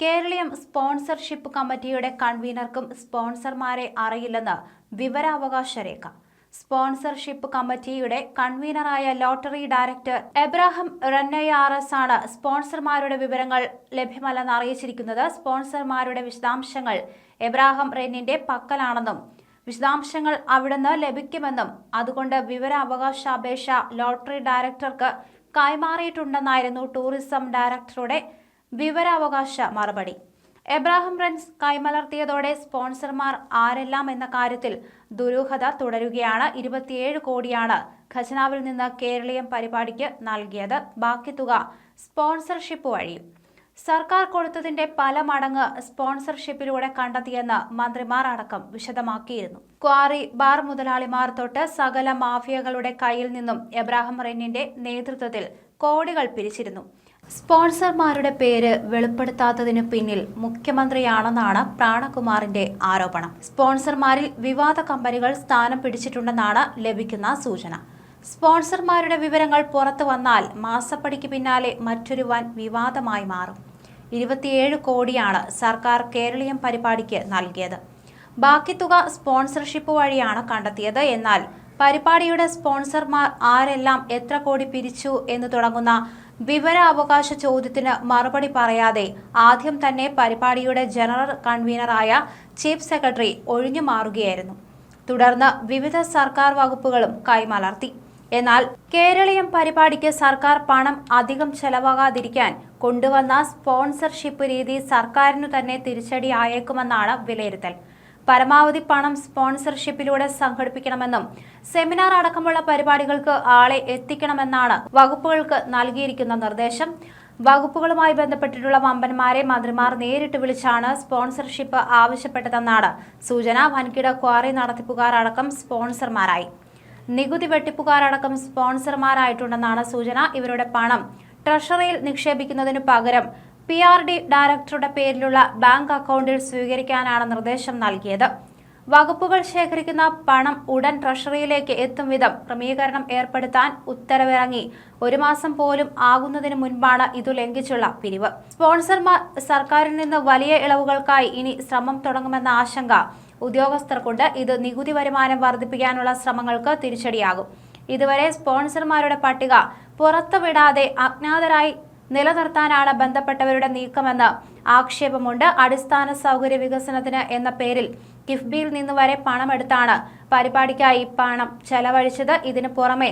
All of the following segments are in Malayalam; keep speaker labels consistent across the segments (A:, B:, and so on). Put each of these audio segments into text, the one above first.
A: കേരളീയം സ്പോൺസർഷിപ്പ് കമ്മിറ്റിയുടെ കൺവീനർക്കും സ്പോൺസർമാരെ അറിയില്ലെന്ന് വിവരാവകാശ രേഖ. സ്പോൺസർഷിപ്പ് കമ്മിറ്റിയുടെ കൺവീനറായ ലോട്ടറി ഡയറക്ടർ എബ്രാഹിം റന്നയാറസ് ആണ് സ്പോൺസർമാരുടെ വിവരങ്ങൾ ലഭ്യമല്ലെന്ന് അറിയിച്ചിരിക്കുന്നത്. സ്പോൺസർമാരുടെ വിശദാംശങ്ങൾ എബ്രാഹിം റെന്നിന്റെ പക്കലാണെന്നും വിശദാംശങ്ങൾ അവിടുന്ന് ലഭിക്കുമെന്നും അതുകൊണ്ട് വിവരാവകാശ അപേക്ഷ ലോട്ടറി ഡയറക്ടർക്ക് കൈമാറിയിട്ടുണ്ടെന്നായിരുന്നു ടൂറിസം ഡയറക്ടറുടെ വിവരാവകാശ മറുപടി എബ്രാഹിം റൺസ് കൈമലർത്തിയതോടെ സ്പോൺസർമാർ ആരെല്ലാം എന്ന കാര്യത്തിൽ ദുരൂഹത തുടരുകയാണ്. ഇരുപത്തിയേഴ് കോടിയാണ് ഖജനാവിൽ നിന്ന് കേരളീയം പരിപാടിക്ക് നൽകിയത്. ബാക്കി തുക സ്പോൺസർഷിപ്പ് വഴി. സർക്കാർ കൊടുത്തതിന്റെ പല മടങ്ങ് സ്പോൺസർഷിപ്പിലൂടെ കണ്ടെത്തിയെന്ന് മന്ത്രിമാർ അടക്കം വിശദമാക്കിയിരുന്നു. ക്വാറി ബാർ മുതലാളിമാർ തൊട്ട് സകല മാഫിയകളുടെ കയ്യിൽ നിന്നും എബ്രാഹിം റെന്നിന്റെ നേതൃത്വത്തിൽ കോടികൾ പിരിച്ചിരുന്നു. സ്പോൺസർമാരുടെ പേര് വെളിപ്പെടുത്താത്തതിന് പിന്നിൽ മുഖ്യമന്ത്രിയാണെന്നാണ് പ്രാണകുമാറിന്റെ ആരോപണം. സ്പോൺസർമാരിൽ വിവാദ കമ്പനികൾ സ്ഥാനം പിടിച്ചിട്ടുണ്ടെന്നാണ് ലഭിക്കുന്ന സൂചന. സ്പോൺസർമാരുടെ വിവരങ്ങൾ പുറത്തു വന്നാൽ മാസപ്പടിക്ക് പിന്നാലെ മറ്റൊരു വൻ വിവാദമായി മാറും. ഇരുപത്തിയേഴ് കോടിയാണ് സർക്കാർ കേരളീയം പരിപാടിക്ക് നൽകിയത്. ബാക്കി തുക സ്പോൺസർഷിപ്പ് വഴിയാണ് കണ്ടെത്തിയത്. എന്നാൽ പരിപാടിയുടെ സ്പോൺസർമാർ ആരെല്ലാം എത്ര കോടി പിരിച്ചു എന്ന് തുടങ്ങുന്ന വിവരാവകാശ ചോദ്യത്തിന് മറുപടി പറയാതെ ആദ്യം തന്നെ പരിപാടിയുടെ ജനറൽ കൺവീനറായ ചീഫ് സെക്രട്ടറി ഒഴിഞ്ഞു മാറുകയായിരുന്നു. തുടർന്ന് വിവിധ സർക്കാർ വകുപ്പുകളും കൈമലർത്തി. എന്നാൽ കേരളീയം പരിപാടിക്ക് സർക്കാർ പണം അധികം ചെലവാകാതിരിക്കാൻ കൊണ്ടുവന്ന സ്പോൺസർഷിപ്പ് രീതി സർക്കാരിനു തന്നെ തിരിച്ചടിയായേക്കുമെന്നാണ് വിലയിരുത്തൽ. പരമാവധി പണം സ്പോൺസർഷിപ്പിലൂടെ സംഘടിപ്പിക്കണമെന്നും സെമിനാർ അടക്കമുള്ള പരിപാടികൾക്ക് ആളെ എത്തിക്കണമെന്നാണ് വകുപ്പുകൾക്ക് നൽകിയിരിക്കുന്ന നിർദ്ദേശം. വകുപ്പുകളുമായി ബന്ധപ്പെട്ടിട്ടുള്ള വമ്പന്മാരെ മന്ത്രിമാർ നേരിട്ട് വിളിച്ചാണ് സ്പോൺസർഷിപ്പ് ആവശ്യപ്പെട്ടതെന്നാണ് സൂചന. വൻകിട ക്വാറി നടത്തിപ്പുകാർ അടക്കം സ്പോൺസർമാരായി. നികുതി വെട്ടിപ്പുകാരടക്കം സ്പോൺസർമാരായിട്ടുണ്ടെന്നാണ് സൂചന. ഇവരുടെ പണം ട്രഷറിയിൽ നിക്ഷേപിക്കുന്നതിനു പകരം പി ആർ ഡി ഡയറക്ടറുടെ പേരിലുള്ള ബാങ്ക് അക്കൗണ്ടിൽ സ്വീകരിക്കാനാണ് നിർദ്ദേശം നൽകിയത്. വകുപ്പുകൾ ശേഖരിക്കുന്ന പണം ഉടൻ ട്രഷറിയിലേക്ക് എത്തും വിധം ക്രമീകരണം ഏർപ്പെടുത്താൻ ഉത്തരവിറങ്ങി. ഒരു മാസം പോലും ആകുന്നതിന് മുൻപാണ് ഇതു ലംഘിച്ചുള്ള പിരിവ്. സ്പോൺസർമാർ സർക്കാരിൽ നിന്ന് വലിയ ഇളവുകൾക്കായി ഇനി ശ്രമം തുടങ്ങുമെന്ന ആശങ്ക. ഉദ്യോഗസ്ഥർക്കുണ്ട്. ഇത് നികുതി വരുമാനം വർദ്ധിപ്പിക്കാനുള്ള ശ്രമങ്ങൾക്ക് തിരിച്ചടിയാകും. ഇതുവരെ സ്പോൺസർമാരുടെ പട്ടിക പുറത്തുവിടാതെ അജ്ഞാതരായി നിലനിർത്താനാണ് ബന്ധപ്പെട്ടവരുടെ നീക്കമെന്ന് ആക്ഷേപമുണ്ട്. അടിസ്ഥാന സൗകര്യ വികസനത്തിന് എന്ന പേരിൽ കിഫ്ബിയിൽ നിന്ന് വരെ പണമെടുത്താണ് പരിപാടിക്കായി പണം ചെലവഴിച്ചത്. ഇതിനു പുറമെ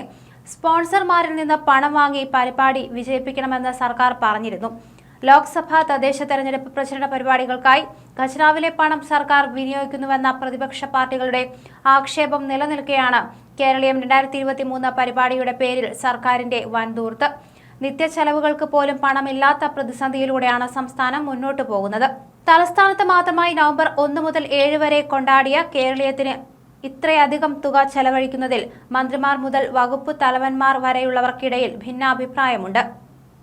A: സ്പോൺസർമാരിൽ നിന്ന് പണം വാങ്ങി പരിപാടി വിജയിപ്പിക്കണമെന്ന് സർക്കാർ പറഞ്ഞിരുന്നു. ലോക്സഭാ തദ്ദേശ തെരഞ്ഞെടുപ്പ് പ്രചരണ പരിപാടികൾക്കായി ഖജനാവിലെ പണം സർക്കാർ വിനിയോഗിക്കുന്നുവെന്ന പ്രതിപക്ഷ പാർട്ടികളുടെ ആക്ഷേപം നിലനിൽക്കെയാണ് കേരളീയം രണ്ടായിരത്തി ഇരുപത്തി മൂന്ന് പരിപാടിയുടെ പേരിൽ സർക്കാരിന്റെ വൻതൂർത്ത്. നിത്യച്ചെലവുകൾക്ക് പോലും പണമില്ലാത്ത പ്രതിസന്ധിയിലൂടെയാണ് സംസ്ഥാനം മുന്നോട്ട് പോകുന്നത്. തലസ്ഥാനത്ത് മാത്രമായി നവംബർ ഒന്ന് മുതൽ ഏഴ് വരെ കൊണ്ടാടിയ കേരളീയത്തിന് ഇത്രയധികം തുക ചെലവഴിക്കുന്നതിൽ മന്ത്രിമാർ മുതൽ വകുപ്പ് തലവന്മാർ വരെയുള്ളവർക്കിടയിൽ ഭിന്നാഭിപ്രായമുണ്ട്.